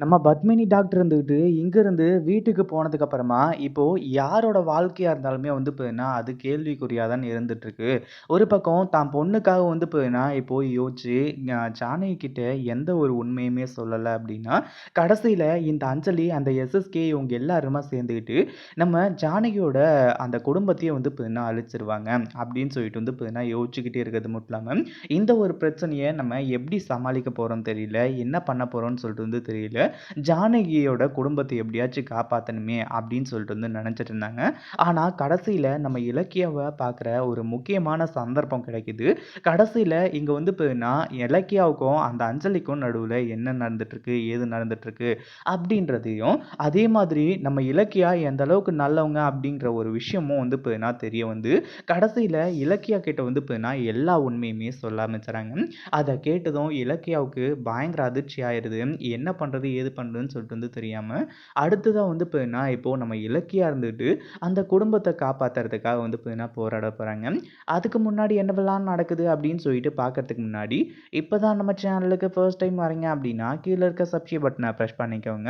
நம்ம பத்மினி டாக்டர் இருந்துகிட்டு, இங்கேருந்து வீட்டுக்கு போனதுக்கு அப்புறமா, யாரோட வாழ்க்கையாக இருந்தாலுமே வந்து பார்த்தீங்கன்னா, அது கேள்விக்குறியாக தான் இருந்துட்டுருக்கு. ஒரு பக்கம் தான் பொண்ணுக்காக வந்து பார்த்தீங்கன்னா, இப்போ யோசிச்சு ஜானகிக்கிட்ட எந்த ஒரு உண்மையுமே சொல்லலை அப்படின்னா கடைசியில் இந்த அஞ்சலி, அந்த எஸ்எஸ்கே இவங்க எல்லாருமா சேர்ந்துக்கிட்டு, நம்ம ஜானகியோட அந்த குடும்பத்தையே வந்து பார்த்தீங்கன்னா அழிச்சிருவாங்க. அப்படின்னு சொல்லிட்டு வந்து பார்த்தீங்கன்னா, யோசிச்சுக்கிட்டே இருக்கிறது மட்டும் இல்லாமல் இந்த ஒரு பிரச்சனையை நம்ம எப்படி சமாளிக்க போகிறோம் தெரியல. என்ன பண்ண போகிறோம்னு சொல்லிட்டு வந்து தெரியல. ஜானகியோட குடும்பத்தை எப்படியாச்சும் காப்பாற்றணுமே அப்படின்னு சொல்லிட்டு வந்து நினச்சிட்டு இருந்தாங்க. ஆனால் கடைசியில் நம்ம இலக்கியாவை பார்க்குற ஒரு முக்கியமான சந்தர்ப்பம் கிடைக்குது. கடைசியில் இங்கே வந்து இப்போன்னா இலக்கியாவுக்கும் அந்த அஞ்சலிக்கும் நடுவில் என்ன நடந்துட்டுருக்கு, ஏது நடந்துட்டுருக்கு அப்படின்றதையும், அதே மாதிரி நம்ம இலக்கியா எந்த அளவுக்கு நல்லவங்க அப்படின்ற ஒரு விஷயமும் வந்து பார்த்தீங்கன்னா தெரிய வந்து, கடைசியில் இலக்கியா கிட்ட வந்து பார்த்தீங்கன்னா எல்லா உண்மையுமே சொல்ல ஆரம்பிச்சுறாங்க. அதை கேட்டதும் இலக்கியாவுக்கு பயங்கர அதிர்ச்சி ஆயிடுது என்ன பண்ணுறது எது பண்ணுதுன்னு சொல்லிட்டு வந்து தெரியாமல் அடுத்ததாக வந்து பார்த்தீங்கன்னா, இப்போது நம்ம இலக்கியாக இருந்துட்டு, அந்த குடும்பத்தை காப்பாத்துறதுக்காக வந்து பார்த்தீங்கன்னா போராட போகிறாங்க அதுக்கு முன்னாடி என்னவெல்லாம் நடக்குது அப்படின்னு சொல்லிட்டு பார்க்கறதுக்கு முன்னாடி, இப்போ தான் நம்ம சேனலுக்கு ஃபர்ஸ்ட் டைம் வரீங்க அப்படின்னா, கீழே இருக்க சப்ஸ்கிரைப் பட்டனை ப்ரெஷ் பண்ணிக்கோங்க.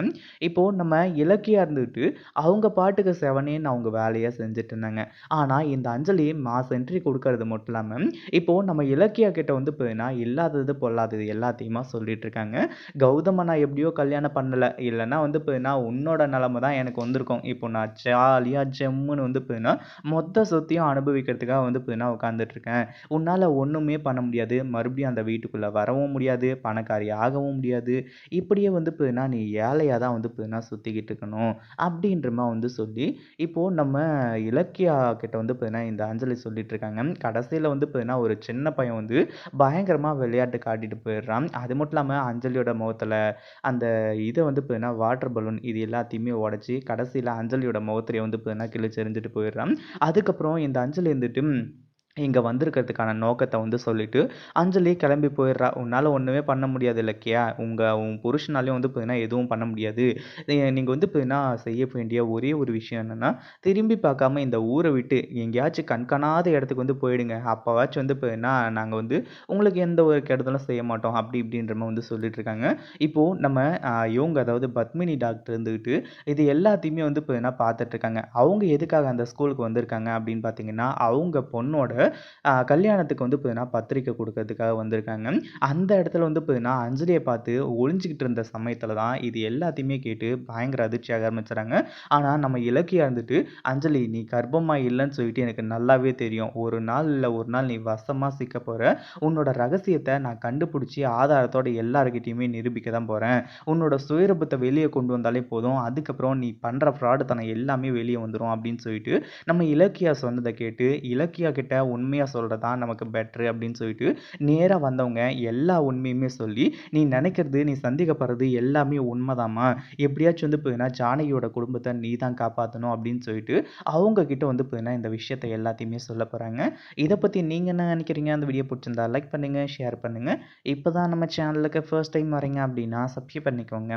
இப்போது நம்ம இலக்கியாக இருந்துட்டு, அவங்க பாட்டுக்கு செவனேன்னு அவங்க வேலையை செஞ்சுட்டு இருந்தாங்க. ஆனால் இந்த அஞ்சலி மாஸ் என்ட்ரி கொடுக்கறது மட்டும் இல்லாமல் இப்போ நம்ம இலக்கியா கிட்ட வந்து பார்த்தீங்கன்னா, இல்லாதது பொல்லாதது எல்லாத்தையுமா சொல்லிட்டு இருக்காங்க. கௌதம நான் எப்படியோ கல்யாணம் ஏன்னா பண்ணலை இல்லைன்னா வந்து பார்த்தீங்கன்னா, உன்னோட நிலைமை தான் எனக்கு வந்திருக்கும். இப்போ நான் ஜாலியாக ஜம்முன்னு வந்து பார்த்தீங்கன்னா, மொத்த சொத்தையும் அனுபவிக்கிறதுக்காக வந்து பார்த்தீங்கன்னா உட்காந்துட்ருக்கேன் உன்னால் ஒன்றுமே பண்ண முடியாது. மறுபடியும் அந்த வீட்டுக்குள்ளே வரவும் முடியாது. பணக்காரி ஆகவும் முடியாது. இப்படியே வந்து பார்த்தீங்கன்னா, நீ ஏழையாக தான் வந்து பார்த்தீங்கன்னா சுற்றிக்கிட்டு இருக்கணும். அப்படின்ற வந்து சொல்லி, இப்போது நம்ம இலக்கியா கிட்ட வந்து பார்த்தீங்கன்னா, இந்த அஞ்சலி சொல்லிட்டு இருக்காங்க. கடைசியில் வந்து பார்த்தீங்கன்னா, ஒரு சின்ன பையன் வந்து பயங்கரமாக விளையாட்டு காட்டிட்டு போயிடுறான். அது மட்டும் இல்லாமல் அஞ்சலியோட முகத்தில் அந்த இதை வந்து பார்த்தீங்கன்னா, வாட்டர் பலூன் இது எல்லாத்தையுமே உடச்சி கடைசியில அஞ்சலியோட முகத்திரையை வந்து பார்த்தீங்கன்னா, கிழிச்சு எறிஞ்சிட்டு போயிடுறான். அதுக்கப்புறம் இந்த அஞ்சலி இருந்துட்டு இங்கே வந்திருக்கிறதுக்கான நோக்கத்தை வந்து சொல்லிட்டு, அஞ்சலி கிளம்பி போயிடுறா. உன்னால் ஒன்றுமே பண்ண முடியாது இல்லைக்கியா உங்கள் உன் புருஷனாலயும் வந்து பார்த்தீங்கன்னா, எதுவும் பண்ண முடியாது. நீங்கள் வந்து பார்த்தீங்கன்னா, செய்ய வேண்டிய ஒரே ஒரு விஷயம் என்னென்னா திரும்பி பார்க்காம இந்த ஊரை விட்டு எங்கேயாச்சும் கண்காணாத இடத்துக்கு வந்து போயிடுங்க. அப்போவாச்சும் வந்து பார்த்தீங்கன்னா, நாங்கள் வந்து உங்களுக்கு எந்த ஒரு கெடுதலும் செய்ய மாட்டோம்." அப்படி இப்படின்ற மாதிரி வந்து சொல்லிட்டு இருக்காங்க. இப்போது நம்ம இவங்க அதாவது பத்மினி டாக்டர் இருந்துக்கிட்டு இது எல்லாத்தையுமே வந்து பார்த்தீங்கன்னா பார்த்துட்டு இருக்காங்க. அவங்க எதுக்காக அந்த ஸ்கூலுக்கு வந்திருக்காங்க அப்படின்னு பார்த்தீங்கன்னா, அவங்க பொண்ணோட கல்யாணத்துக்கு வந்து பார்த்தீங்கன்னா, பத்திரிக்கை கொடுக்கறதுக்காக வந்திருக்காங்க. அந்த இடத்துல வந்து பார்த்தீங்கன்னா, அஞ்சலியை பார்த்து ஒழிஞ்சிக்கிட்டு இருந்த சமயத்தில் தான் இது எல்லாத்தையுமே கேட்டு பயங்கர அதிர்ச்சியாக ஆரம்பிச்சுறாங்க. ஆனால் நம்ம இலக்கியா இருந்துட்டு, "அஞ்சலி நீ கர்ப்பமாக இல்லைன்னு சொல்லிட்டு எனக்கு நல்லாவே தெரியும். ஒரு நாள் இல்லை ஒரு நாள் நீ வசமாக சிக்க போகிற உன்னோட ரகசியத்தை நான் கண்டுபிடிச்சி ஆதாரத்தோட எல்லாருக்கிட்டையுமே நிரூபிக்க தான் போகிறேன் உன்னோட சுயரூபத்தை வெளியே கொண்டு வந்தாலே போதும். அதுக்கப்புறம் நீ பண்ணுற ஃப்ராடு ஃப்ராடுத்தனம் எல்லாமே வெளியே வந்துடும் அப்படின்னு சொல்லிட்டு, நம்ம இலக்கியா சொன்னதை கேட்டு, இலக்கியா கிட்ட உண்மையாக சொல்கிறது தான் நமக்கு பெட்ரு அப்படின்னு சொல்லிட்டு, நேராக வந்தவங்க எல்லா உண்மையுமே சொல்லி, "நீ நினைக்கிறது, நீ சந்தேகப்படுறது எல்லாமே உண்மைதாம்மா எப்படியாச்சும் வந்து பார்த்தீங்கன்னா, ஜானகியோட குடும்பத்தை நீ தான் காப்பாற்றணும் அப்படின்னு சொல்லிட்டு, அவங்கக்கிட்ட வந்து பார்த்தீங்கன்னா, இந்த விஷயத்தை எல்லாத்தையுமே சொல்ல போகிறாங்க இதை பற்றி நீங்கள் என்ன நினைக்கிறீங்க? அந்த வீடியோ பிடிச்சிருந்தா லைக் பண்ணுங்கள் ஷேர் பண்ணுங்கள் இப்போ தான் நம்ம சேனலுக்கு ஃபர்ஸ்ட் டைம் வரீங்க அப்படின்னா, சப்ஸ்கிரைப் பண்ணிக்கோங்க.